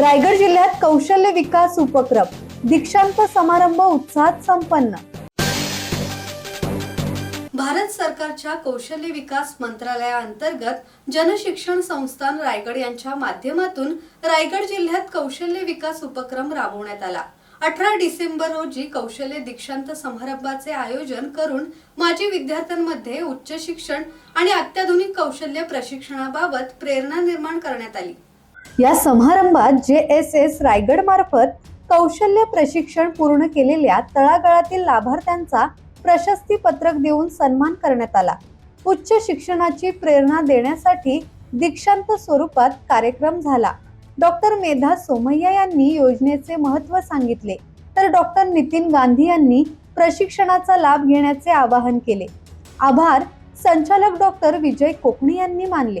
रायगड जिल्ह्यात कौशल्य विकास उपक्रम दीक्षांत समारंभ उत्साहात संपन्न. भारत सरकारच्या कौशल्य विकास मंत्रालयाअंतर्गत जनशिक्षण संस्थान रायगड यांच्या माध्यमातून रायगड जिल्ह्यात कौशल्य विकास उपक्रम राबवण्यात आला. अठरा डिसेंबर रोजी कौशल्य दीक्षांत समारंभाचे आयोजन करून माजी विद्यार्थ्यांमध्ये उच्च शिक्षण आणि अत्याधुनिक कौशल्य प्रशिक्षणाबाबत प्रेरणा निर्माण करण्यात आली. या समारंभात जे एस एस रायगड मार्फत कौशल्य प्रशिक्षण पूर्ण केलेल्या तळागाळातील लाभार्थ्यांचा प्रशस्ती पत्रक देऊन सन्मान करण्यात आला. उच्च शिक्षणाची प्रेरणा देण्यासाठी दीक्षांत स्वरूपात कार्यक्रम झाला. डॉक्टर मेधा सोमय्या यांनी योजनेचे महत्त्व सांगितले. तर डॉक्टर नितीन गांधी यांनी प्रशिक्षणाचा लाभ घेण्याचे आवाहन केले. आभार. संचालक डॉक्टर विजय कोकणी यांनी मानले.